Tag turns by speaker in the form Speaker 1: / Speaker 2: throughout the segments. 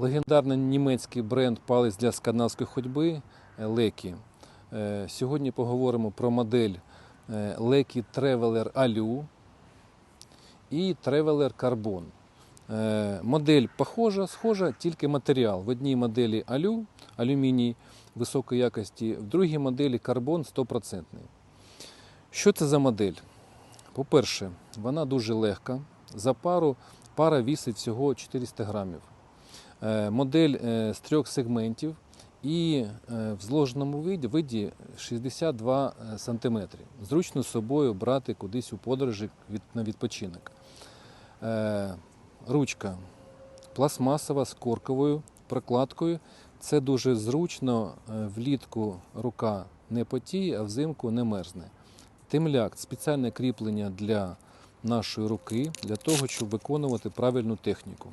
Speaker 1: Легендарний німецький бренд палець для скандинавської ходьби Лекі. Сьогодні поговоримо про модель Лекі Traveler Alu і Traveler. Е, Модель похожа, схожа, тільки матеріал. В одній моделі Alu, алюміній високої якості, в другій моделі карбон 100%. Що це за модель? По-перше, вона дуже легка. За пару пара вісить всього 400 грамів. Е, Модель е, з трьох сегментів і е, в зложеному виді, виді 62 см. Зручно з собою брати кудись у подорожі на відпочинок. Ручка пластмасова з корковою прокладкою. Це дуже зручно. Влітку рука не потіє, а взимку не мерзне. Темляк спеціальне кріплення для нашої руки, для того, щоб виконувати правильну техніку.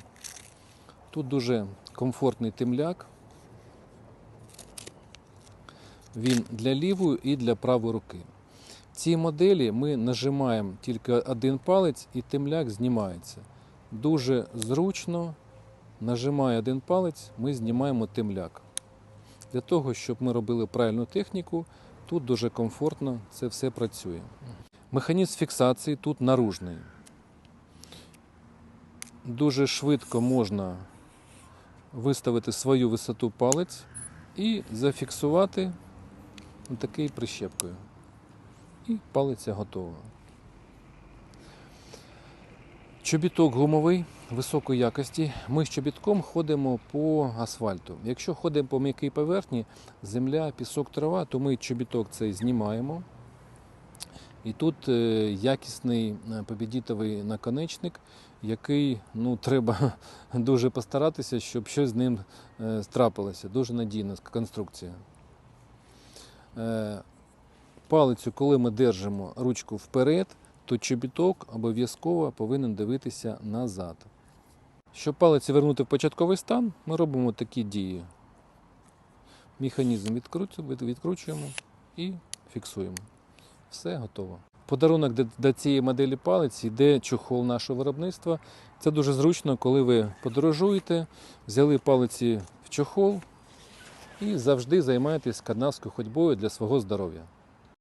Speaker 1: Тут дуже комфортний темляк. Він для лівої і для правої руки. В цій моделі ми нажимаємо тільки один палець і темляк знімається. Дуже зручно нажимає один палець, ми знімаємо темляк. Для того, щоб ми робили правильну техніку, тут дуже комфортно це все працює. Механізм фіксації тут наружний. Дуже швидко можна виставити свою висоту палець і зафіксувати такою прищепкою. І палиця готова. Чобіток гумовий високої якості. Ми з чобітком ходимо по асфальту. Якщо ходимо по м'якій поверхні, земля, пісок, трава, то ми чобіток цей знімаємо. І тут е, якісний е, побідітовий наконечник, який ну, треба дуже постаратися, щоб щось з ним е, трапилося. Дуже надійна конструкція. Е, Палицю, коли ми держимо ручку вперед, то чобіток обов'язково повинен дивитися назад. Щоб палець вернути в початковий стан, ми робимо такі дії. Механізм відкручуємо і фіксуємо. Все готово. Подарунок до- цієї моделі палиці йде чохол нашого виробництва. Це дуже зручно, коли ви подорожуєте, взяли палиці в чохол і завжди займаєтесь канавською ходьбою для свого здоров'я.